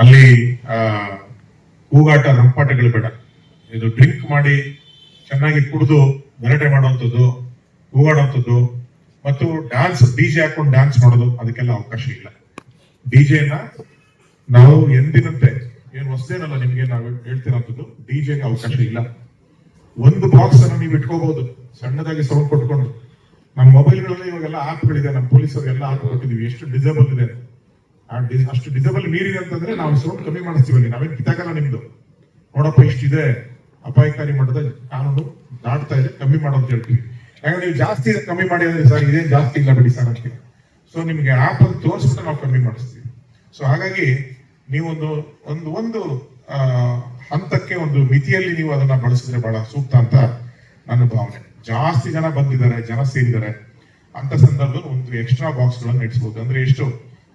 ಅಲ್ಲಿ ಕೂಗಾಟ ರಂಪಾಟಗಳು ಬೇಡ. ಇದು ಡ್ರಿಂಕ್ ಮಾಡಿ ಚೆನ್ನಾಗಿ ಕುಡಿದು ಗಲಾಟೆ ಮಾಡುವಂಥದ್ದು, ಕೂಗಾಡುವಂಥದ್ದು, ಮತ್ತು ಡ್ಯಾನ್ಸ್ ಡಿಜೆ ಹಾಕೊಂಡು ಡ್ಯಾನ್ಸ್ ಮಾಡೋದು ಅದಕ್ಕೆಲ್ಲ ಅವಕಾಶ ಇಲ್ಲ. ಡಿಜೆನ ನಾವು ಎಂದಿನಂತೆ ಏನು ಹೊಸದೇನಲ್ಲ ನಿಮ್ಗೆ ನಾವು ಹೇಳ್ತಿರೋಂಥದ್ದು ಡಿಜೆಗೆ ಅವಕಾಶ ಇಲ್ಲ. ಒಂದು ಬಾಕ್ಸ್ ಅನ್ನು ನೀವು ಇಟ್ಕೋಬಹುದು, ಸಣ್ಣದಾಗಿ ಸೌಂಡ್ ಕೊಟ್ಕೊಂಡು. ನಮ್ಮ ಮೊಬೈಲ್ಗಳಲ್ಲಿ ಇವಾಗೆಲ್ಲ ಆಪ್ಗಳಿದೆ ನಮ್ಮ ಪೊಲೀಸರು ಎಲ್ಲ ಆಪ್ ಕೊಟ್ಟಿದೀವಿ ಎಷ್ಟು ಡಿಸೇಬಲ್ ಇದೆ ಅಷ್ಟು ಡಿಸೇಬಲ್ ಮೀರಿದೆ ಅಂತಂದ್ರೆ ನಾವು ಸೌಂಡ್ ಕಮ್ಮಿ ಮಾಡಿಸ್ತೀವಲ್ಲಿ. ನಾವೇನ್ ಕಿತ್ತಾಗಲ್ಲ ನಿಮ್ದು. ನೋಡಪ್ಪ, ಇಷ್ಟಿದೆ. ಅಪಾಯಕಾರಿ ಮಟ್ಟದ ಕಾನೂನು ದಾಟ್ತಾ ಇದೆ, ಕಮ್ಮಿ ಮಾಡೋ ಅಂತ ಹೇಳ್ತೀವಿ. ಯಾಕಂದ್ರೆ ನೀವು ಜಾಸ್ತಿ ಕಮ್ಮಿ ಮಾಡಿದ್ರೆ ಸರ್, ಇದೇನ್ ಜಾಸ್ತಿ ಇಲ್ಲ ಬಿಡಿ ಸರ್ ಅಂತೀವಿ ಸೊ ನಿಮ್ಗೆ ಅಲ್ಲಿ ತೋರಿಸ್ಬಿಟ್ಟು ನಾವು ಕಮ್ಮಿ ಮಾಡಿಸ್ತೀವಿ. ಸೊ ಹಾಗಾಗಿ ನೀವೊಂದು ಒಂದು ಒಂದು ಹಂತಕ್ಕೆ ಒಂದು ಮಿತಿಯಲ್ಲಿ ನೀವು ಅದನ್ನ ಬಳಸಿದ್ರೆ ಬಹಳ ಸೂಕ್ತ ಅಂತ ನನ್ನ ಭಾವನೆ. ಜಾಸ್ತಿ ಜನ ಬಂದಿದ್ದಾರೆ, ಜನ ಸೇರಿದ್ದಾರೆ. ಅಂತ ಸಂದರ್ಭದಲ್ಲಿ ಒಂದು ಎಕ್ಸ್ಟ್ರಾ ಬಾಕ್ಸ್ ಗಳನ್ನ ಇಡಿಸಬಹುದು ಅಂದ್ರೆ ಎಷ್ಟು?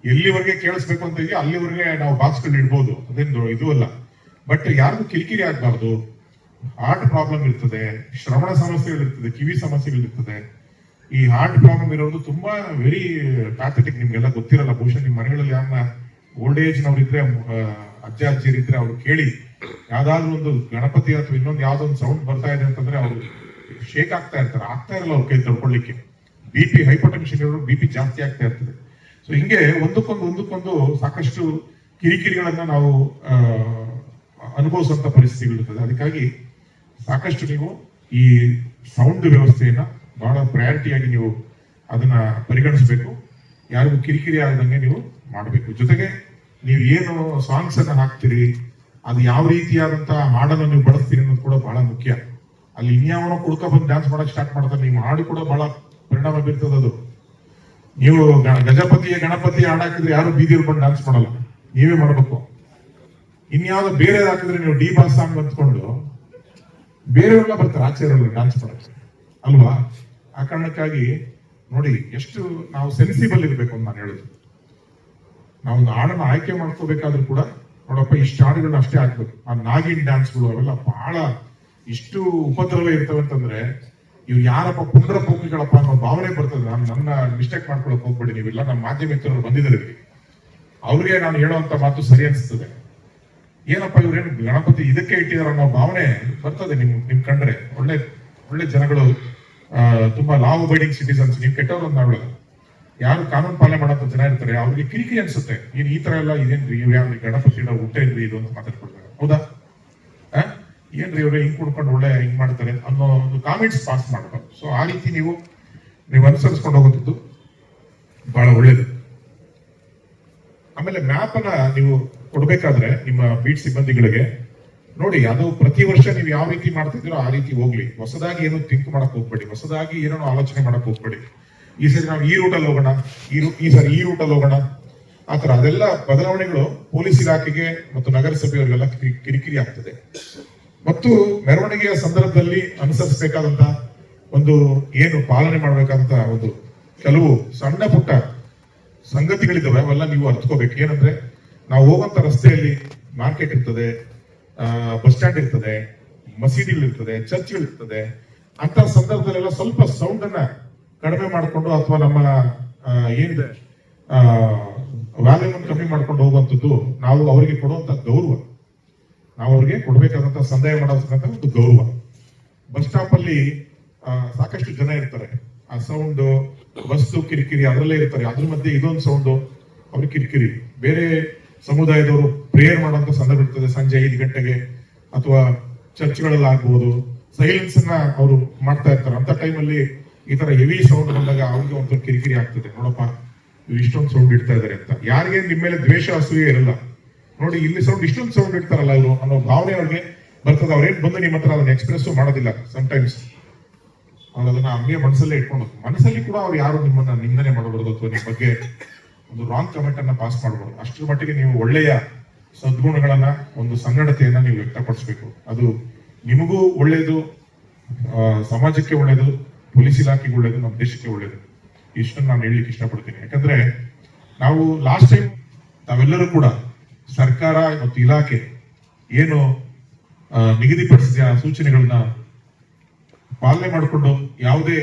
ಎಲ್ಲಿವರೆಗೆ ಕೇಳಿಸ್ಬೇಕು ಅಂತ ಇದೆಯೋ ಅಲ್ಲಿವರೆಗೆ ನಾವು ಬಾಕ್ಸ್ಗಳು ಇಡ್ಬೋದು. ಅದೇನು ಇದು ಅಲ್ಲ. ಬಟ್ ಯಾರಿಗೂ ಕಿರಿಕಿರಿ ಆಗ್ಬಾರ್ದು. ಹಾರ್ಟ್ ಪ್ರಾಬ್ಲಮ್ ಇರ್ತದೆ, ಶ್ರವಣ ಸಮಸ್ಯೆಗಳಿರ್ತದೆ, ಕಿವಿ ಸಮಸ್ಯೆಗಳಿರ್ತದೆ. ಈ ಹಾರ್ಟ್ ಪ್ರಾಬ್ಲಮ್ ಇರೋದು ತುಂಬಾ ವೆರಿ ಪ್ಯಾಥೆಟಿಕ್ ನಿಮ್ಗೆಲ್ಲ ಗೊತ್ತಿರಲ್ಲ. ಬಹುಶಃ ನಿಮ್ಮ ಮನೆಗಳಲ್ಲಿ ಯಾರನ್ನ ಓಲ್ಡ್ ಏಜ್ ನವರಿದ್ರೆ ಅಜ್ಜ, ಅಜ್ಜಿಯರಿದ್ರೆ ಅವ್ರು ಕೇಳಿ. ಯಾವ್ದಾದ್ರು ಒಂದು ಗಣಪತಿ ಅಥವಾ ಇನ್ನೊಂದು ಯಾವ್ದೋ ಸೌಂಡ್ ಬರ್ತಾ ಇದೆ ಅಂತಂದ್ರೆ ಅವರು ಶೇಕ್ ಆಗ್ತಾ ಇರ್ತಾರೆ. ಆಗ್ತಾ ಇರಲ್ಲ ಅವ್ರ ಕೈ ತಡ್ಕೊಳ್ಳಿಕ್ಕೆ ಬಿ ಪಿ ಹೈಪರ್ಟೆನ್ಷನ್ ಇರೋರು ಬಿ ಪಿ ಜಾಸ್ತಿ ಆಗ್ತಾ ಇರ್ತದೆ. ಸೊ ಹಿಂಗೆ ಒಂದಕ್ಕೊಂದು ಒಂದಕ್ಕೊಂದು ಸಾಕಷ್ಟು ಕಿರಿಕಿರಿಗಳನ್ನ ನಾವು ಅನುಭವಿಸುವಂತ ಪರಿಸ್ಥಿತಿಗಳಿರ್ತದೆ ಅದಕ್ಕಾಗಿ ಸಾಕಷ್ಟು ನೀವು ಈ ಸೌಂಡ್ ವ್ಯವಸ್ಥೆಯನ್ನ ಬಹಳ ಪ್ರಯಾರಿಟಿಯಾಗಿ ನೀವು ಅದನ್ನ ಪರಿಗಣಿಸಬೇಕು. ಯಾರಿಗೂ ಕಿರಿಕಿರಿ ಆಗದಂಗೆ ನೀವು ಮಾಡಬೇಕು. ಜೊತೆಗೆ ನೀವು ಏನು ಸಾಂಗ್ಸ್ ಅನ್ನ ಹಾಕ್ತೀರಿ, ಅದು ಯಾವ ರೀತಿಯಾದಂತಹ ಹಾಡನ್ನು ನೀವು ಬಳಸ್ತೀರಿ ಅನ್ನೋದು ಕೂಡ ಬಹಳ ಮುಖ್ಯ. ಅಲ್ಲಿ ಇನ್ಯಾವನೋ ಕುಡ್ಕ ಬಂದು ಡ್ಯಾನ್ಸ್ ಮಾಡಕ್ ಸ್ಟಾರ್ಟ್ ಮಾಡ್ತಾರೆ, ನೀವು ಹಾಡು ಕೂಡ ಬಹಳ ಪರಿಣಾಮ ಬೀರ್ತದೆ ಅದು. ನೀವು ಗಜಪತಿಯ ಗಣಪತಿ ಹಾಡ್ ಹಾಕಿದ್ರೆ ಯಾರು ಬೀದಿಯಲ್ಲಿ ಬಂದು ಡ್ಯಾನ್ಸ್ ಮಾಡಲ್ಲ. ನೀವೇ ಮಾಡಬೇಕು. ಇನ್ಯಾವುದೋ ಬೇರೆ ಹಾಕಿದ್ರೆ ನೀವು ಡಿ ಬಾಸ್ ಸಾಂಗ್ ಅಂದ್ಕೊಂಡು ಬೇರೆಯವರೆಲ್ಲ ಬರ್ತಾರೆ ಆಚಾರ್ಯರು ಡ್ಯಾನ್ಸ್ ಮಾಡಕ್ಕೆ. ಅಲ್ವಾ? ಆ ಕಾರಣಕ್ಕಾಗಿ ನೋಡಿ, ಎಷ್ಟು ನಾವು ಸೆನ್ಸಿಬಲ್ ಇರಬೇಕು ಅಂತ ನಾನು ಹೇಳುದು. ನಾವು ಒಂದು ಹಾಡನ್ನ ಆಯ್ಕೆ ಮಾಡ್ಕೋಬೇಕಾದ್ರೂ ಕೂಡ ನೋಡಪ್ಪ, ಇಷ್ಟು ಹಾಡುಗಳನ್ನ ಅಷ್ಟೇ ಹಾಕ್ಬೇಕು. ಆ ನಾಗಿನ್ ಡ್ಯಾನ್ಸ್ಗಳು ಅವೆಲ್ಲ ಬಹಳ ಇಷ್ಟು ಉಪದ್ರವ ಇರ್ತವೆ ಅಂತಂದ್ರೆ ಇವು ಯಾರಪ್ಪ ಕುಂದ್ರ ಪೋಕಿಗಳಪ್ಪ ಅನ್ನೋ ಭಾವನೆ ಬರ್ತದೆ. ನಾನು ನನ್ನ ಮಿಸ್ಟೇಕ್ ಮಾಡ್ಕೊಳಕ್ ಹೋಗ್ಬೇಡಿ. ನೀವೆಲ್ಲ ನಮ್ಮ ಮಾಧ್ಯಮ ಮಿತ್ರರು ಬಂದಿದ್ದಾರೆ. ಅವ್ರಿಗೆ ನಾನು ಹೇಳುವಂತ ಮಾತು ಸರಿ ಅನಿಸ್ತದೆ ಏನಪ್ಪ ಇವ್ರೇನು ಗಣಪತಿ ಇದಕ್ಕೆ ಇಟ್ಟಿದಾರ ಅನ್ನೋ ಭಾವನೆ ಬರ್ತದೆ ನಿಮ್ ನಿಮ್ ಕಂಡ್ರೆ. ಒಳ್ಳೆ ಒಳ್ಳೆ ಜನಗಳು ತುಂಬಾ ಲಾವ್ ಬೈಡಿಂಗ್ ಸಿಟಿಸನ್ಸ್ ನೀವು ಕೆಟ್ಟವ್ರು ಅಂತ ಯಾರು ಕಾನೂನು ಪಾಲನೆ ಮಾಡಂತ ಜನ ಇರ್ತಾರೆ. ಅವ್ರಿಗೆ ಕಿರಿಕಿರಿ ಅನ್ಸುತ್ತೆ. ಏನ್ ಈ ತರ ಎಲ್ಲ ಇದೇನ್ರಿ? ಇವ್ ಯಾರು ಗಣಪತಿ ಇಡೋ ಇಲ್ರಿ ಇದು ಅಂತ ಮಾತಾಡ್ಕೊಳ್ತಾರೆ. ಹೌದಾ? ಏನ್ರಿ ಇವರು ಹಿಂಗ್ ಕುಡ್ಕೊಂಡು ಒಳ್ಳೆ ಹಿಂಗ್ ಮಾಡ್ತಾರೆ ಅನ್ನೋ ಒಂದು ಕಾಮೆಂಟ್ಸ್ ಪಾಸ್ ಮಾಡಬಾರ್ದು ಸೊ ಆ ರೀತಿ ನೀವು ನೀವು ಅನುಸರಿಸ್ಕೊಂಡು ಹೋಗೋದಿದ್ದು ಬಹಳ ಒಳ್ಳೇದು. ಆಮೇಲೆ ಮ್ಯಾಪ್ ಅನ್ನ ನೀವು ಕೊಡ್ಬೇಕಾದ್ರೆ ನಿಮ್ಮ ಬೀಟ್ ಸಿಬ್ಬಂದಿಗಳಿಗೆ ನೋಡಿ, ಅದು ಪ್ರತಿ ವರ್ಷ ನೀವು ಯಾವ ರೀತಿ ಮಾಡ್ತಿದ್ದೀರೋ ಆ ರೀತಿ ಹೋಗ್ಲಿ. ಹೊಸದಾಗಿ ಏನು ಥಿಂಕ್ ಮಾಡಕ್ ಹೋಗ್ಬೇಡಿ. ಹೊಸದಾಗಿ ಏನೋ ಆಲೋಚನೆ ಮಾಡಕ್ ಹೋಗ್ಬೇಡಿ. ಈ ಸರಿ ನಾವು ಈ ರೂಟಲ್ಲಿ ಹೋಗೋಣ, ಈ ಈ ಸರಿ ಈ ರೂಟಲ್ಲಿ ಹೋಗೋಣ. ಆತರ ಅದೆಲ್ಲ ಬದಲಾವಣೆಗಳು ಪೊಲೀಸ್ ಇಲಾಖೆಗೆ ಮತ್ತು ನಗರಸಭೆಯವರಿಗೆಲ್ಲ ಕಿರಿ- ಕಿರಿಕಿರಿ ಆಗ್ತದೆ. ಮತ್ತು ಮೆರವಣಿಗೆಯ ಸಂದರ್ಭದಲ್ಲಿ ಅನುಸರಿಸಬೇಕಾದಂತ ಒಂದು ಏನು ಪಾಲನೆ ಮಾಡಬೇಕಾದಂತ ಒಂದು ಕೆಲವು ಸಣ್ಣ ಪುಟ್ಟ ಸಂಗತಿಗಳಿದ್ದಾವೆ, ಅವೆಲ್ಲ ನೀವು ಅರ್ಥಕೋಬೇಕು ಏನಂದ್ರೆ, ನಾವು ಹೋಗುವಂತ ರಸ್ತೆಯಲ್ಲಿ ಮಾರ್ಕೆಟ್ ಇರ್ತದೆ ಬಸ್ ಸ್ಟ್ಯಾಂಡ್ ಇರ್ತದೆ, ಮಸೀದಿಗಳಿರ್ತದೆ, ಚರ್ಚ್ಗಳಿರ್ತದೆ ಅಂತ ಸಂದರ್ಭದಲ್ಲೆಲ್ಲ ಸ್ವಲ್ಪ ಸೌಂಡ್ ಅನ್ನ ಕಡಿಮೆ ಮಾಡಿಕೊಂಡು ಅಥವಾ ನಮ್ಮ ಏನಿದೆ ವ್ಯಾಲ್ಯೂಮ್ ಕಮ್ಮಿ ಮಾಡ್ಕೊಂಡು ಹೋಗುವಂಥದ್ದು ನಾವು ಅವರಿಗೆ ಕೊಡುವಂತ ಗೌರವ. ನಾವು ಅವ್ರಿಗೆ ಕೊಡ್ಬೇಕಾದಂತ ಸಂದಾಯ ಮಾಡೋದಕ್ಕಂತ ಒಂದು ಗೌರವ. ಬಸ್ ಸ್ಟಾಪ್ ಅಲ್ಲಿ ಸಾಕಷ್ಟು ಜನ ಇರ್ತಾರೆ. ಆ ಸೌಂಡ್ ಬಸ್ಸು ಕಿರಿಕಿರಿ ಅದರಲ್ಲೇ ಇರ್ತಾರೆ. ಅದ್ರ ಮಧ್ಯೆ ಇದೊಂದು ಸೌಂಡ್ ಅವ್ರಿಗೆ ಕಿರಿಕಿರಿ. ಬೇರೆ ಸಮುದಾಯದವರು ಪ್ರೇಯರ್ ಮಾಡುವಂತ ಸಂದರ್ಭ ಇರ್ತದೆ. ಸಂಜೆ ಐದು ಗಂಟೆಗೆ ಅಥವಾ ಚರ್ಚ್ಗಳಲ್ಲಿ ಆಗ್ಬಹುದು ಸೈಲೆನ್ಸ್ ಅನ್ನ ಅವರು ಮಾಡ್ತಾ ಇರ್ತಾರೆ. ಅಂತ ಟೈಮಲ್ಲಿ ಈ ತರ ಹೆವಿ ಸೌಂಡ್ ಬಂದಾಗ ಅವ್ರಿಗೆ ಒಂಥರ ಕಿರಿಕಿರಿ ಆಗ್ತದೆ. ನೋಡಪ್ಪ ಇಷ್ಟೊಂದು ಸೌಂಡ್ ಇಡ್ತಾ ಇದಾರೆ ಅಂತ. ಯಾರಿಗೆ ನಿಮ್ಮ ಮೇಲೆ ದ್ವೇಷ, ಅಸೂಯೆ ಇರಲ್ಲ. ನೋಡಿ, ಇಲ್ಲಿ ಸೌಂಡ್ ಇಷ್ಟೊಂದು ಸೌಂಡ್ ಇಡ್ತಾರಲ್ಲ ಇವರು ಅನ್ನೋ ಭಾವನೆ ಅವ್ರಿಗೆ ಬರ್ತದೆ. ಅವ್ರೇನ್ ಬಂದು ನಿಮ್ಮ ಹತ್ರ ಅದನ್ನ ಎಕ್ಸ್ಪ್ರೆಸ್ ಮಾಡೋದಿಲ್ಲ ಟೈಮ್ಸ್ ಅವ್ರು ಅದನ್ನ ಹಂಗೆ ಮನಸ್ಸಲ್ಲೇ ಇಟ್ಕೊಂಡು, ಮನಸ್ಸಲ್ಲಿ ಕೂಡ ಅವ್ರು ಯಾರು ನಿಮ್ಮನ್ನ ನಿಂದನೆ ಮಾಡಬಾರ್ದು ಅಥವಾ ನಿಮ್ಮ ಬಗ್ಗೆ ಒಂದು ರಾಂಗ್ ಕಮೆಂಟ್ ಅನ್ನ ಪಾಸ್ ಮಾಡಬಾರ್ದು. ಅಷ್ಟರ ಮಟ್ಟಿಗೆ ನೀವು ಒಳ್ಳೆಯ ಸದ್ಗುಣಗಳನ್ನ, ಒಂದು ಸಂಗಡತೆಯನ್ನ ನೀವು ವ್ಯಕ್ತಪಡಿಸಬೇಕು. ಅದು ನಿಮಗೂ ಒಳ್ಳೆಯದು ಸಮಾಜಕ್ಕೆ ಒಳ್ಳೆಯದು ಪೊಲೀಸ್ ಇಲಾಖೆಗೆ ಒಳ್ಳೆಯದು ನಮ್ಮ ದೇಶಕ್ಕೆ ಒಳ್ಳೇದು. ಇಷ್ಟನ್ನು ನಾನು ಹೇಳಲಿಕ್ಕೆ ಇಷ್ಟಪಡ್ತೀನಿ. ಯಾಕಂದ್ರೆ ನಾವು ಲಾಸ್ಟ್ ಟೈಮ್ ತಾವೆಲ್ಲರೂ ಕೂಡ ಸರ್ಕಾರ ಮತ್ತು ಇಲಾಖೆ ಏನು ನಿಗದಿಪಡಿಸಿದ ಆ ಸೂಚನೆಗಳನ್ನ ಪಾಲನೆ ಮಾಡಿಕೊಂಡು ಯಾವುದೇ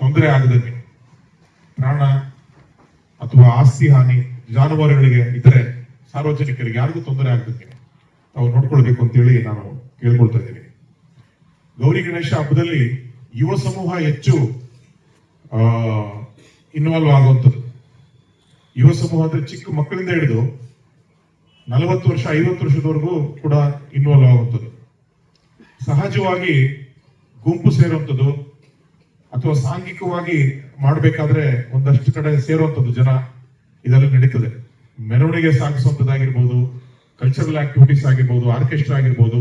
ತೊಂದರೆ ಆಗದಂಗೆ ಪ್ರಾಣ ಅಥವಾ ಆಸ್ತಿ, ಹಾನಿ, ಜಾನುವಾರುಗಳಿಗೆ ಇದ್ರೆ ಸಾರ್ವಜನಿಕರಿಗೆ ಯಾರಿಗೂ ತೊಂದರೆ ಆಗ್ತದೆ ತಾವು ನೋಡ್ಕೊಳ್ಬೇಕು ಅಂತೇಳಿ ನಾನು ಕೇಳ್ಕೊಳ್ತಾ ಇದ್ದೀನಿ. ಗೌರಿ ಗಣೇಶ ಹಬ್ಬದಲ್ಲಿ ಯುವ ಸಮೂಹ ಹೆಚ್ಚು ಇನ್ವಾಲ್ವ್ ಆಗುವಂಥದ್ದು. ಯುವ ಸಮೂಹ ಅಂದ್ರೆ ಚಿಕ್ಕ ಮಕ್ಕಳಿಂದ ಹಿಡಿದು ನಲವತ್ತು ವರ್ಷ, ಐವತ್ತು ವರ್ಷದವರೆಗೂ ಕೂಡ ಇನ್ವಾಲ್ವ್ ಆಗುವಂಥದ್ದು. ಸಹಜವಾಗಿ ಗುಂಪು ಸೇರುವಂಥದ್ದು ಅಥವಾ ಸಾಂಘಿಕವಾಗಿ ಮಾಡಬೇಕಾದ್ರೆ ಒಂದಷ್ಟು ಕಡೆ ಸೇರುವಂಥದ್ದು ಜನ ಇದೆಲ್ಲ ನಡೀತದೆ. ಮೆರವಣಿಗೆ ಸಾಗಿಸುವಂಥದ್ದಾಗಿರ್ಬೋದು ಕಲ್ಚರಲ್ ಆಕ್ಟಿವಿಟೀಸ್ ಆಗಿರ್ಬೋದು ಆರ್ಕೆಸ್ಟ್ರಾ ಆಗಿರ್ಬೋದು,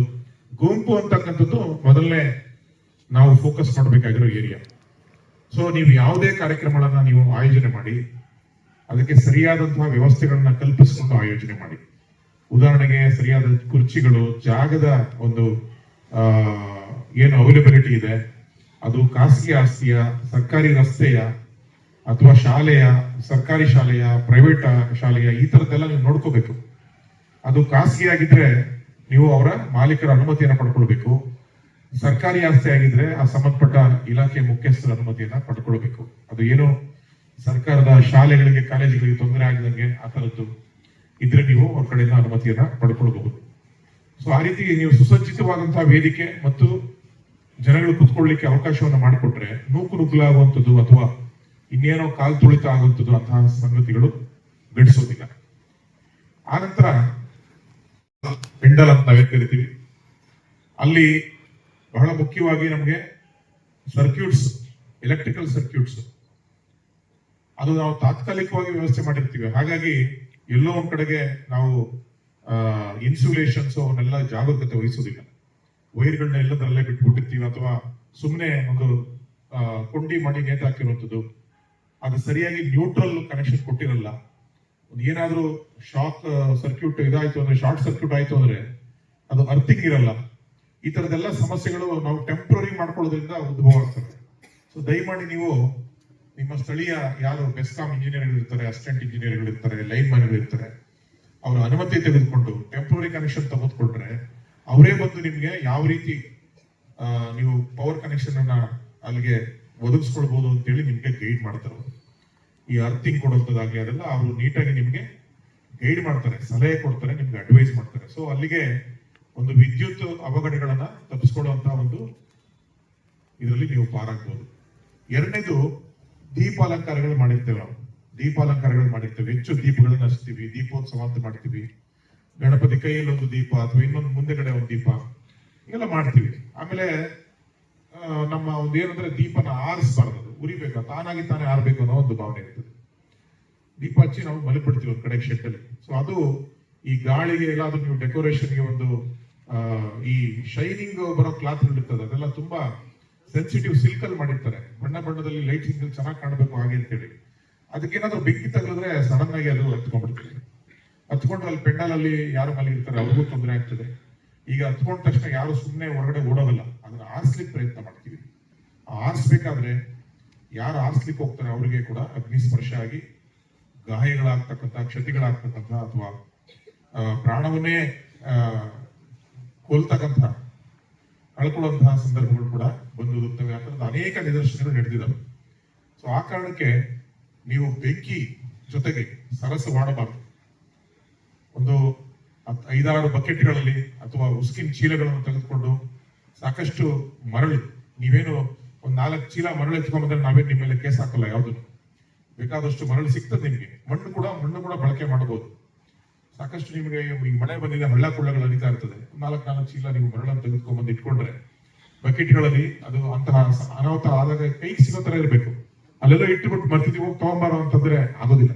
ಗುಂಪು ಅಂತಕ್ಕಂಥದ್ದು ಮೊದಲನೇ ನಾವು ಫೋಕಸ್ ಮಾಡಬೇಕಾಗಿರೋ ಏರಿಯಾ ಸೊ ನೀವು ಯಾವುದೇ ಕಾರ್ಯಕ್ರಮಗಳನ್ನ ನೀವು ಆಯೋಜನೆ ಮಾಡಿ, ಅದಕ್ಕೆ ಸರಿಯಾದಂತಹ ವ್ಯವಸ್ಥೆಗಳನ್ನ ಕಲ್ಪಿಸಿಕೊಂಡು ಆಯೋಜನೆ ಮಾಡಿ. ಉದಾಹರಣೆಗೆ ಸರಿಯಾದ ಕುರ್ಚಿಗಳು, ಜಾಗದ ಒಂದು ಏನು ಅವೈಲಬಿಲಿಟಿ ಇದೆ, ಅದು ಖಾಸಗಿ ಆಸ್ತಿಯ, ಸರ್ಕಾರಿ ರಸ್ತೆಯ ಅಥವಾ ಶಾಲೆಯ, ಸರ್ಕಾರಿ ಶಾಲೆಯ, ಪ್ರೈವೇಟ್ ಶಾಲೆಯ ಈ ಥರದ್ದೆಲ್ಲ ನೀವು ನೋಡ್ಕೋಬೇಕು. ಅದು ಖಾಸಗಿ ಆಗಿದ್ರೆ ನೀವು ಅವರ ಮಾಲೀಕರ ಅನುಮತಿಯನ್ನು ಪಡ್ಕೊಳ್ಬೇಕು. ಸರ್ಕಾರಿ ಆಸ್ತಿ ಆಗಿದ್ರೆ ಆ ಸಂಬಂಧಪಟ್ಟ ಇಲಾಖೆ ಮುಖ್ಯಸ್ಥರ ಅನುಮತಿಯನ್ನ ಪಡ್ಕೊಳ್ಬೇಕು. ಅದು ಏನು ಸರ್ಕಾರದ ಶಾಲೆಗಳಿಗೆ, ಕಾಲೇಜುಗಳಿಗೆ ತೊಂದರೆ ಆಗದಂಗೆ ಆ ತರದ್ದು ಇದ್ರೆ ನೀವು ಅವ್ರ ಕಡೆಯಿಂದ ಅನುಮತಿಯನ್ನ ಪಡ್ಕೊಳ್ಬಹುದು. ಸೊ ಆ ರೀತಿ ನೀವು ಸುಸಜ್ಜಿತವಾದಂತಹ ವೇದಿಕೆ ಮತ್ತು ಜನಗಳು ಕುತ್ಕೊಳ್ಳಿಕ್ಕೆ ಅವಕಾಶವನ್ನು ಮಾಡಿಕೊಟ್ರೆ ನೂಕು ನುಗ್ಗಲಾಗುವಂಥದ್ದು ಅಥವಾ ಇನ್ನೇನೋ ಕಾಲ್ ತುಳಿತ ಆಗುವಂಥದ್ದು ಅಂತಹ ಸಂಗತಿಗಳು ಗಳಿಸೋದಿಲ್ಲ ಆನಂತರ ಪೆಂಡಲ್ ಅಂತ ನಾವೇ ಕರಿತೀವಿ? ಅಲ್ಲಿ ಬಹಳ ಮುಖ್ಯವಾಗಿ ನಮಗೆ ಸರ್ಕ್ಯೂಟ್ಸ್, ಎಲೆಕ್ಟ್ರಿಕಲ್ ಸರ್ಕ್ಯೂಟ್ಸ್. ಅದು ನಾವು ತಾತ್ಕಾಲಿಕವಾಗಿ ವ್ಯವಸ್ಥೆ ಮಾಡಿರ್ತೀವಿ. ಹಾಗಾಗಿ ಎಲ್ಲೋ ಒಂದ್ ಕಡೆಗೆ ನಾವು ಇನ್ಸುಲೇಷನ್ಸ್ ಅವನ್ನೆಲ್ಲ ಜಾಗರೂಕತೆ ವಹಿಸೋದಿಲ್ಲ. ವೈರ್ಗಳನ್ನ ಎಲ್ಲದರಲ್ಲೇ ಬಿಟ್ಬಿಟ್ಟಿರ್ತೀವಿ ಅಥವಾ ಸುಮ್ಮನೆ ಒಂದು ಕುಂಡಿ ಮಾಡಿ ನೇತಾಕಿರುವಂಥದ್ದು ಅದು ಸರಿಯಾಗಿ ನ್ಯೂಟ್ರಲ್ ಕನೆಕ್ಷನ್ ಕೊಟ್ಟಿರಲ್ಲ. ಏನಾದ್ರೂ ಶಾಕ್ ಸರ್ಕ್ಯೂಟ್ ಇದಾಯ್ತು ಅಂದ್ರೆ ಶಾರ್ಟ್ ಸರ್ಕ್ಯೂಟ್ ಆಯ್ತು ಅಂದ್ರೆ ಅದು ಅರ್ಥಿಂಗ್ ಇರಲ್ಲ. ಈ ತರದೆಲ್ಲ ಸಮಸ್ಯೆಗಳು ನಾವು ಟೆಂಪ್ರರಿ ಮಾಡ್ಕೊಳ್ಳೋದ್ರಿಂದ ಉದ್ಭವ ಆಗ್ತದೆ. ಸೊ ದಯಮಾಡಿ ನೀವು ನಿಮ್ಮ ಸ್ಥಳೀಯ ಯಾರು ಬೆಸ್ಕಾಂ ಇಂಜಿನಿಯರ್ಗಳು ಇರ್ತಾರೆ ಅಸಿಸ್ಟೆಂಟ್ ಇಂಜಿನಿಯರ್ಗಳು ಇರ್ತಾರೆ ಲೈನ್ ಮ್ಯಾನ್ಗಳು ಇರ್ತಾರೆ ಅವರು ಅನುಮತಿ ತೆಗೆದುಕೊಂಡು ಟೆಂಪ್ರರಿ ಕನೆಕ್ಷನ್ ತೆಗೆದುಕೊಂಡ್ರೆ ಅವರೇ ಬಂದು ನಿಮ್ಗೆ ಯಾವ ರೀತಿ ನೀವು ಪವರ್ ಕನೆಕ್ಷನ್ ಅನ್ನ ಅಲ್ಲಿಗೆ ಒದಗಿಸ್ಕೊಳ್ಬಹುದು ಅಂತೇಳಿ ನಿಮ್ಗೆ ಗೈಡ್ ಮಾಡ್ತಾರೆ ಈ ಅರ್ಥಿಂಗ್ ಕೊಡುವಂಥದ್ದಾಗ್ಲಿ ಅದೆಲ್ಲ ಅವರು ನೀಟಾಗಿ ನಿಮ್ಗೆ ಗೈಡ್ ಮಾಡ್ತಾರೆ, ಸಲಹೆ ಕೊಡ್ತಾರೆ, ನಿಮ್ಗೆ ಅಡ್ವೈಸ್ ಮಾಡ್ತಾರೆ. ಸೊ ಅಲ್ಲಿಗೆ ಒಂದು ವಿದ್ಯುತ್ ಅವಘಡಗಳನ್ನ ತಪ್ಪಿಸ್ಕೊಳ್ಳುವಂತಹ ಒಂದು ಇದರಲ್ಲಿ ನೀವು ಪಾರಾಗ್ಬೋದು. ಎರಡನೇದು ದೀಪಾಲಂಕಾರಗಳು ಮಾಡಿರ್ತೇವೆ ನಾವು. ದೀಪಾಲಂಕಾರಗಳು ಮಾಡಿರ್ತೇವೆ. ಹೆಚ್ಚು ದೀಪಗಳನ್ನ ಹಚ್ತೀವಿ, ದೀಪೋತ್ಸವ ಅಂತ ಮಾಡ್ತೀವಿ. ಗಣಪತಿ ಕೈಯಲ್ಲಿ ಒಂದು ದೀಪ ಅಥವಾ ಇನ್ನೊಂದು ಮುಂದೆಗಡೆ ಒಂದು ದೀಪ ಇವೆಲ್ಲ ಮಾಡ್ತೀವಿ. ಆಮೇಲೆ ನಮ್ಮ ಒಂದು ಏನಂದ್ರೆ ದೀಪನ ಆರಿಸಬಾರ್ದು ಉರಿಬೇಕು? ತಾನಾಗಿ ತಾನೇ ಆರ್ಬೇಕು ಅನ್ನೋ ಒಂದು ಭಾವನೆ ಇರ್ತದೆ. ದೀಪ ಹಚ್ಚಿ ನಾವು ಮಲಿಬಿಡ್ತೀವಿ ಒಂದು ಕಡೆ ಶೆಡ್ ಅಲ್ಲಿ. ಸೊ ಅದು ಈ ಗಾಳಿಗೆ ಎಲ್ಲಾದ್ರೂ ನೀವು ಡೆಕೋರೇಷನ್ಗೆ ಒಂದು ಈ ಶೈನಿಂಗ್ ಬರೋ ಕ್ಲಾತ್ ಇರ್ತದೆ ಅದೆಲ್ಲ ತುಂಬಾ ಸೆನ್ಸಿಟಿವ್ ಸಿಲ್ಕ್ ಅಲ್ಲಿ ಮಾಡಿರ್ತಾರೆ. ಬಣ್ಣ ಬಣ್ಣದಲ್ಲಿ ಲೈಟಿಂಗ್ ಚೆನ್ನಾಗಿ ಕಾಣಬೇಕು ಹಾಗೆ ಅಂತೇಳಿ. ಅದಕ್ಕೇನಾದ್ರೂ ಬೆಂಕಿ ತಗಲಿದ್ರೆ ಸಡನ್ ಆಗಿ ಅದು ಹತ್ಕೊಂಡ್ಬಿಡ್ತೀವಿ. ಹತ್ಕೊಂಡು ಅಲ್ಲಿ ಪೆಂಡಲ್ ಅಲ್ಲಿ ಯಾರು ಮಲಗಿರ್ತಾರೆ ಅವ್ರಿಗೂ ತೊಂದರೆ ಆಗ್ತದೆ. ಈಗ ಹತ್ಕೊಂಡ ತಕ್ಷಣ ಯಾರು ಸುಮ್ಮನೆ ಹೊರಗಡೆ ಓಡೋದಿಲ್ಲ, ಅದನ್ನ ಆರಿಸ್ಲಿಕ್ಕೆ ಪ್ರಯತ್ನ ಮಾಡ್ತೀವಿ. ಆರಿಸ್ಬೇಕಾದ್ರೆ ಯಾರು ಆರಿಸ್ಲಿಕ್ಕೆ ಹೋಗ್ತಾರೆ ಅವರಿಗೆ ಕೂಡ ಅಗ್ನಿಸ್ಪರ್ಶ ಆಗಿ ಗಾಯಗಳಾಗ್ತಕ್ಕಂಥ, ಕ್ಷತಿಗಳಾಗ್ತಕ್ಕಂಥ ಅಥವಾ ಪ್ರಾಣವನ್ನೇ ಕೊಲ್ತಕ್ಕಂಥ ಕಳ್ಕೊಳ್ಳುವಂತಹ ಸಂದರ್ಭಗಳು ಕೂಡ ಬಂದಿರುತ್ತವೆ ಅಂತ ಅನೇಕ ನಿದರ್ಶನಗಳು ನಡೆದಿದ್ದಾವೆ. ಸೊ ಆ ಕಾರಣಕ್ಕೆ ನೀವು ಬೆಂಕಿ ಜೊತೆಗೆ ಸರಸವಾಡಬಾರದು ಒಂದು ಹತ್- ಐದಾರು ಬಕೆಟ್ಗಳಲ್ಲಿ ಅಥವಾ ಉಸ್ಕಿನ ಚೀಲಗಳನ್ನು ತೆಗೆದುಕೊಂಡು ಸಾಕಷ್ಟು ಮರಳು, ನೀವೇನು ಒಂದು ನಾಲ್ಕು ಚೀಲ ಮರಳು ಎತ್ಕೊಂಡ್ಬಂದ್ರೆ ನಾವೇ ನಿಮ್ಮ ಮೇಲೆ ಕೇಸ್ ಹಾಕಲ್ಲ ಯಾವ್ದು ಬೇಕಾದಷ್ಟು ಮರಳು ಸಿಗ್ತದೆ ನಿಮಗೆ. ಮಣ್ಣು ಕೂಡ ಮಣ್ಣು ಕೂಡ ಬಳಕೆ ಮಾಡಬಹುದು. ಸಾಕಷ್ಟು ನಿಮಗೆ ಈಗ ಮಳೆ ಬಂದಿದೆ ಹಳ್ಳ ಕುಳ್ಳಗಳು ಹರಿತಾ ಇರ್ತದೆ ನಾಲ್ಕು ನಾಲ್ಕು ಚೀಲ ನೀವು ಮರಳನ್ನು ತೆಗೆದುಕೊಂಡ್ಬಂದು ಇಟ್ಕೊಂಡ್ರೆ ಬಕೆಟ್ಗಳಲ್ಲಿ ಅದು ಅಂತಹ ಅನಾಹುತ ಆದಾಗ ಕೈಗೆ ಸಿಗೋ ತರ ಇರಬೇಕು. ಅಲ್ಲೆಲ್ಲ ಇಟ್ಟುಬಿಟ್ಟು ಬರ್ತಿದೀವಿ ಹೋಗಿ ತಗೊಂಬಾರೋ ಅಂತಂದ್ರೆ ಆಗೋದಿಲ್ಲ.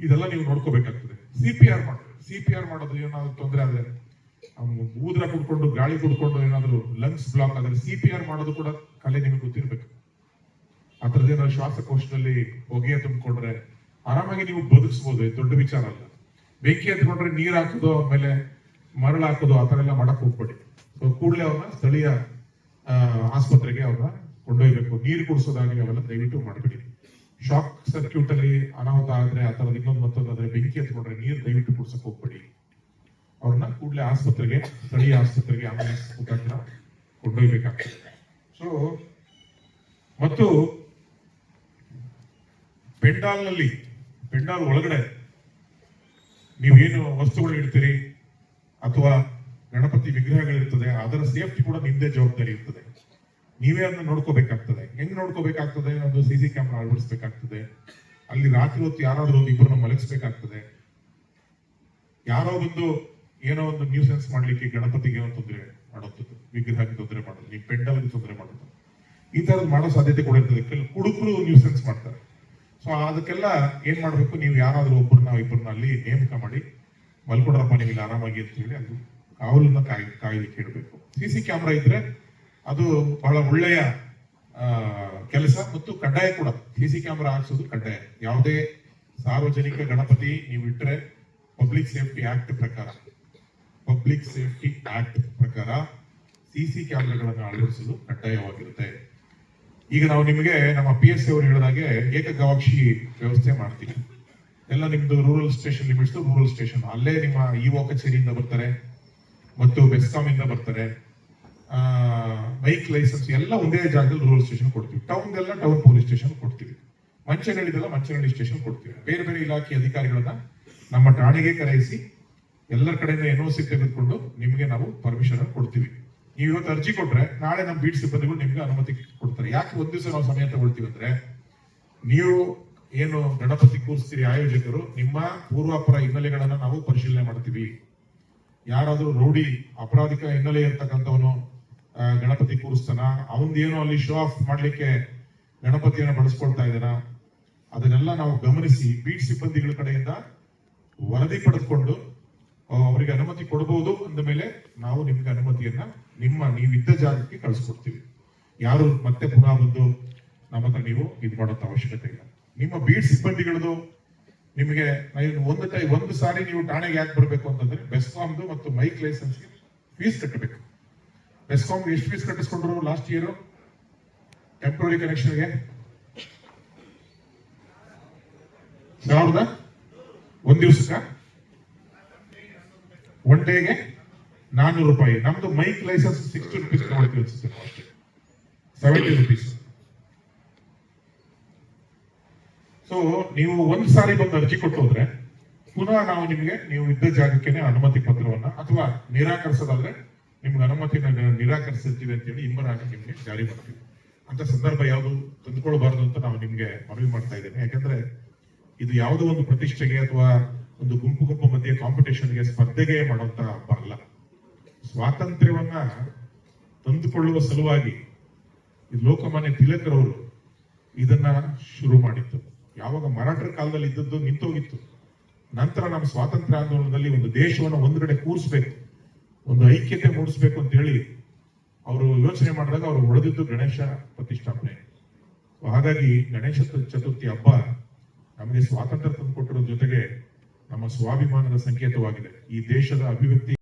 ಇದೆಲ್ಲ ನೀವು ನೋಡ್ಕೋಬೇಕಾಗ್ತದೆ. ಸಿ ಪಿ ಆರ್ ಮಾಡ್ಬೇಕು ಸಿ ಪಿ ಆರ್ ಮಾಡೋದು ಏನಾದ್ರು ತೊಂದರೆ ಆದ್ರೆ ಊದ್ರ ಕುಡ್ಕೊಂಡು, ಗಾಳಿ ಕುಡ್ಕೊಂಡು ಏನಾದ್ರು ಲಂಗ್ಸ್ ಬ್ಲಾಕ್ ಆದ್ರೆ ಸಿ ಪಿ ಆರ್ ಮಾಡೋದು ಕೂಡ ಕಲೆ ನಿಮಗೆ ಗೊತ್ತಿರ್ಬೇಕು. ಆ ಥರದ್ದೇನಾದ್ರು ಶ್ವಾಸಕೋಶದಲ್ಲಿ ಹೊಗೆ ತುಂಬಿಕೊಂಡ್ರೆ ಆರಾಮಾಗಿ ನೀವು ಬದುಕಿಸ್ಬೋದು ದೊಡ್ಡ ವಿಚಾರ ಅಲ್ಲ. ಬೆಂಕಿ ಹತ್ಕೊಂಡ್ರೆ ನೀರ್ ಹಾಕೋದು, ಆಮೇಲೆ ಮರಳು ಹಾಕೋದು, ಆ ಥರ ಎಲ್ಲ ಮಾಡಕ್ ಹೋಗ್ಬೇಡಿ. ಸೊ, ಕೂಡಲೇ ಅವ್ರನ್ನ ಸ್ಥಳೀಯ ಆಸ್ಪತ್ರೆಗೆ ಅವ್ರನ್ನ ಕೊಂಡೊಯ್ಬೇಕು. ನೀರು ಕುಡಿಸೋದಾಗಲಿ ಅವೆಲ್ಲ ದಯವಿಟ್ಟು ಮಾಡಬೇಡಿ. ಶಾಕ್ ಸರ್ಕ್ಯೂಟ್ ಅಲ್ಲಿ ಅನಾಹುತ ಆದ್ರೆ, ಆ ತರದ ಇನ್ನೊಂದು ಮತ್ತೊಂದು ಆದ್ರೆ ಬೆಂಕಿ ಹತ್ಕೊಂಡ್ರೆ ನೀರು ದಯವಿಟ್ಟು ಕುಡ್ಸಕ್ ಹೋಗ್ಬೇಡಿ. ಅವ್ರನ್ನ ಕೂಡಲೇ ಆಸ್ಪತ್ರೆಗೆ, ಸ್ಥಳೀಯ ಆಸ್ಪತ್ರೆಗೆ ಆಮೇಲೆ ಮುಖಾಂತರ ಕೊಂಡೊಯ್ಬೇಕಾಗ್ತದೆ. ಸೊ ಮತ್ತು ಪೆಂಡಾಲ್ನಲ್ಲಿ ಪೆಂಡಾಲ್ ಒಳಗಡೆ ನೀವೇನು ವಸ್ತುಗಳು ಇಡ್ತೀರಿ ಅಥವಾ ಗಣಪತಿ ವಿಗ್ರಹಗಳಿರ್ತದೆ, ಅದರ ಸೇಫ್ಟಿ ಕೂಡ ನಿಮ್ಮದೇ ಜವಾಬ್ದಾರಿ ಇರ್ತದೆ. ನೀವೇ ಅದನ್ನ ನೋಡ್ಕೋಬೇಕಾಗ್ತದೆ. ಹೆಂಗ್ ನೋಡ್ಕೋಬೇಕಾಗ್ತದೆ? ಒಂದು ಸಿ ಸಿ ಕ್ಯಾಮ್ರಾ ಅಳವಡಿಸ್ಬೇಕಾಗ್ತದೆ. ಅಲ್ಲಿ ರಾತ್ರಿ ಹೊತ್ತು ಯಾರಾದ್ರೂ ಒಂದು ಇಬ್ಬರನ್ನ ಮಲಗಿಸ್ಬೇಕಾಗ್ತದೆ. ಯಾರೋ ಒಂದು ಏನೋ ಒಂದು ನ್ಯೂಸೆನ್ಸ್ ಮಾಡ್ಲಿಕ್ಕೆ ಗಣಪತಿಗೆ ಏನೋ ತೊಂದರೆ ಮಾಡೋದು, ವಿಗ್ರಹಕ್ಕೆ ತೊಂದರೆ ಮಾಡೋದು, ನೀವು ಪೆಂಡಲ್ಗೆ ತೊಂದರೆ ಮಾಡೋದು. ಈ ತರದ್ ಮಾಡೋ ಸಾಧ್ಯತೆ ಕೂಡ ಇರ್ತದೆ. ಕೆಲವು ಕುಡುಕರು ನ್ಯೂಸೆನ್ಸ್ ಮಾಡ್ತಾರೆ. ಸೊ ಅದಕ್ಕೆಲ್ಲ ಏನ್ ಮಾಡ್ಬೇಕು? ನೀವು ಯಾರಾದ್ರೂ ಒಬ್ಬರನ್ನ ಇಬ್ಬರನ್ನ ಅಲ್ಲಿ ನೇಮಕ ಮಾಡಿ, ಮಲ್ಕೊಡ್ರಪ್ಪ ನೀವು ಇಲ್ಲಿ ಆರಾಮಾಗಿ ಅಂತ ಹೇಳಿ ಅದು ಕಾವಲನ್ನ ಕಾಯ್, ಕಾಯ್ಲಿಕ್ಕೆ ಇಡಬೇಕು. ಸಿ ಸಿ ಕ್ಯಾಮ್ರಾ ಇದ್ರೆ ಅದು ಬಹಳ ಒಳ್ಳೆಯ ಕೆಲಸ ಮತ್ತು ಕಡ್ಡಾಯ ಕೂಡ. ಸಿ ಸಿ ಕ್ಯಾಮ್ರಾ ಹಾಕ್ಸೋದು ಕಡ್ಡಾಯ. ಯಾವುದೇ ಸಾರ್ವಜನಿಕ ಗಣಪತಿ ನೀವು ಇಟ್ಟರೆ ಪಬ್ಲಿಕ್ ಸೇಫ್ಟಿ ಆಕ್ಟ್ ಪ್ರಕಾರ. ಪಬ್ಲಿಕ್ ಸೇಫ್ಟಿ ಆಕ್ಟ್ ಪ್ರಕಾರ ಸಿಸಿ ಕ್ಯಾಮ್ರಾಗಳನ್ನು ಅಳವಡಿಸಲು ಕಡ್ಡಾಯವಾಗಿರುತ್ತೆ. ಈಗ ನಾವು ನಿಮಗೆ ನಮ್ಮ ಪಿ ಎಸ್ ಸಿ ಅವರು ಹೇಳಿದಾಗೆ ಏಕಗವಾಕ್ಷಿ ವ್ಯವಸ್ಥೆ ಮಾಡ್ತೀವಿ. ಎಲ್ಲ ನಿಮ್ದು rural station limits rural station ಅಲ್ಲೇ ನಿಮ್ಮ ಇಒ ಕಚೇರಿಯಿಂದ ಬರ್ತಾರೆ, ಮತ್ತು ಬೆಸ್ಕಾಮ್ ಇಂದ ಬರ್ತಾರೆ ಬೈಕ್ ಲೈಸೆನ್ಸ್ ಎಲ್ಲ ಒಂದೇ ಜಾಗದಲ್ಲಿ ರೂರಲ್ ಸ್ಟೇಷನ್ ಕೊಡ್ತೀವಿ. ಟೌನ್ ಎಲ್ಲ ಟೌನ್ ಪೊಲೀಸ್ ಸ್ಟೇಷನ್ ಕೊಡ್ತೀವಿ. ಮಂಚನಹಳ್ಳಿದೆಲ್ಲ ಮಂಚನಹಳ್ಳಿ ಸ್ಟೇಷನ್ ಕೊಡ್ತೀವಿ. ಬೇರೆ ಬೇರೆ ಇಲಾಖೆ ಅಧಿಕಾರಿಗಳನ್ನ ನಮ್ಮ ಠಾಣೆಗೆ ಕರೆಯಿಸಿ ಎಲ್ಲರ ಕಡೆಯಿಂದ ಎನ್ ಸಿ ತೆಗೆದುಕೊಂಡು ನಿಮಗೆ ನಾವು ಪರ್ಮಿಷನ್ ಕೊಡ್ತೀವಿ. ನೀವು ಇವತ್ತು ಅರ್ಜಿ ಕೊಟ್ರೆ ನಾಳೆ ನಮ್ಮ ಬೀಟ್ ಸಿಬ್ಬಂದಿಗಳು ನಿಮ್ಗೆ ಅನುಮತಿ ಕೊಡ್ತಾರೆ. ಯಾಕೆ ಒಂದ್ ದಿವಸ ನಾವು ಸಮಯ ತಗೊಳ್ತೀವಿ ಅಂದ್ರೆ ನೀವು ಏನು ಗಣಪತಿ ಕೂರಿಸ್ತೀರಿ ಆಯೋಜಕರು, ನಿಮ್ಮ ಪೂರ್ವಾಪರ ಹಿನ್ನೆಲೆಗಳನ್ನ ನಾವು ಪರಿಶೀಲನೆ ಮಾಡ್ತೀವಿ. ಯಾರಾದ್ರೂ ರೌಡಿ ಅಪರಾಧಿಕ ಹಿನ್ನೆಲೆ ಇರ್ತಕ್ಕಂಥವನು ಗಣಪತಿ ಕೂರಿಸ್ತಾನ? ಏನು ಅಲ್ಲಿ ಶೋ ಆಫ್ ಮಾಡ್ಲಿಕ್ಕೆ ಗಣಪತಿಯನ್ನು ಬಳಸ್ಕೊಳ್ತಾ ಇದ್ದಾನ? ಅದನ್ನೆಲ್ಲ ನಾವು ಗಮನಿಸಿ ಬೀಟ್ ಸಿಬ್ಬಂದಿಗಳ ಕಡೆಯಿಂದ ವರದಿ ಪಡೆದುಕೊಂಡು ಅವರಿಗೆ ಅನುಮತಿ ಕೊಡಬಹುದು ಅಂದ ಮೇಲೆ ನಾವು ನಿಮ್ಗೆ ಅನುಮತಿಯನ್ನ ನಿಮ್ಮ ನೀವಿದ್ದ ಜಾಗಕ್ಕೆ ಕಳಿಸ್ಕೊಡ್ತೀವಿ. ಯಾರು ಮತ್ತೆ ಪುನಃ ಬಂದು ನಮ್ಮ ನೀವು ಇದು ಮಾಡೋಂಥ ಅವಶ್ಯಕತೆ ಇಲ್ಲ. ನಿಮ್ಮ ಬೀಡ್ ಸಿಬ್ಬಂದಿಗಳದು, ನಿಮಗೆ ಒಂದು ಟೈ, ಒಂದು ಸಾರಿ ನೀವು ಠಾಣೆಗೆ ಯಾಕೆ ಬರಬೇಕು ಅಂತಂದ್ರೆ ಬೆಸ್ಕಾಮ್ದು ಮತ್ತು ಮೈಕ್ ಲೈಸೆನ್ಸ್ಗೆ ಫೀಸ್ ಕಟ್ಟಬೇಕು ಬೆಸ್ಕಾಮ್ ಎಷ್ಟು ಫೀಸ್ ಕಟ್ಟಿಸ್ಕೊಂಡ್ರು ಲಾಸ್ಟ್ ಇಯರ್ ಟೆಂಪ್ರರಿ ಕನೆಕ್ಷನ್ಗೆ ಸಾವಿರದ ಒಂದ್ ದಿವಸಕ್ಕ? ಒನ್ ಡೇಗೆ ನಾನ್ನೂರು ರೂಪಾಯಿ. ನಮ್ದು ಮೈಕ್ ಲೈಸೆನ್ಸ್ ಸಿಕ್ಸ್ಟಿ ರುಪೀಸ್ ತಗೊಳ್ತೀವಿ ಅನ್ಸುತ್ತೆ ಸೆವೆಂಟಿ ರುಪೀಸ್ ಸೊ ನೀವು ಒಂದ್ ಸಾರಿ ಬಂದು ಅರ್ಜಿ ಕೊಟ್ಟು ಹೋದ್ರೆ ಪುನಃ ನಾವು ನಿಮಗೆ ನೀವು ಇದ್ದ ಜಾಗಕ್ಕೆ ಅನುಮತಿ ಪತ್ರವನ್ನ ಅಥವಾ ನಿರಾಕರಿಸೋದಾದ್ರೆ ನಿಮ್ಗೆ ಅನುಮತಿ ನಿರಾಕರಿಸಿರ್ತೀವಿ ಅಂತೇಳಿ ಇಮ್ಮರಾಗಿ ನಿಮ್ಗೆ ಜಾರಿ ಮಾಡ್ತೀವಿ. ಅಂತ ಸಂದರ್ಭ ಯಾವುದು ತಂದುಕೊಳ್ಬಾರ್ದು ಅಂತ ನಾವು ನಿಮ್ಗೆ ಮನವಿ ಮಾಡ್ತಾ ಇದ್ದೇನೆ. ಯಾಕಂದ್ರೆ ಇದು ಯಾವುದೋ ಒಂದು ಪ್ರತಿಷ್ಠೆಗೆ ಅಥವಾ ಒಂದು ಗುಂಪು ಗುಂಪು ಮಧ್ಯೆ ಕಾಂಪಿಟೇಷನ್ಗೆ ಸ್ಪರ್ಧೆಗೆ ಮಾಡುವಂತ ಹಬ್ಬ ಅಲ್ಲ. ಸ್ವಾತಂತ್ರ್ಯವನ್ನ ತಂದುಕೊಳ್ಳುವ ಸಲುವಾಗಿ ಲೋಕಮಾನ್ಯ ತಿಲಕರವರು ಇದನ್ನ ಶುರು ಮಾಡಿತ್ತು. ಯಾವಾಗ ಮರಾಠರ ಕಾಲದಲ್ಲಿ ಇದ್ದದ್ದು ನಿಂತೋಗಿತ್ತು. ನಂತರ ನಮ್ಮ ಸ್ವಾತಂತ್ರ್ಯ ಆಂದೋಲನದಲ್ಲಿ ಒಂದು ದೇಶವನ್ನು ಒಂದ್ಗಡೆ ಕೂರಿಸ್ಬೇಕು, ಒಂದು ಐಕ್ಯತೆ ಮೂಡಿಸ್ಬೇಕು ಅಂತ ಹೇಳಿ ಅವರು ಯೋಚನೆ ಮಾಡಿದಾಗ ಅವರು ಹೊಡೆದಿದ್ದು ಗಣೇಶ ಪ್ರತಿಷ್ಠಾಪನೆ. ಹಾಗಾಗಿ ಗಣೇಶ ಚತುರ್ಥಿ ಹಬ್ಬ ನಮಗೆ ಸ್ವಾತಂತ್ರ್ಯ ತಂದುಕೊಟ್ಟಿರೋ ಜೊತೆಗೆ ನಮ್ಮ ಸ್ವಾಭಿಮಾನದ ಸಂಕೇತವಾಗಿದೆ. ಈ ದೇಶದ ಅಭಿವ್ಯಕ್ತಿ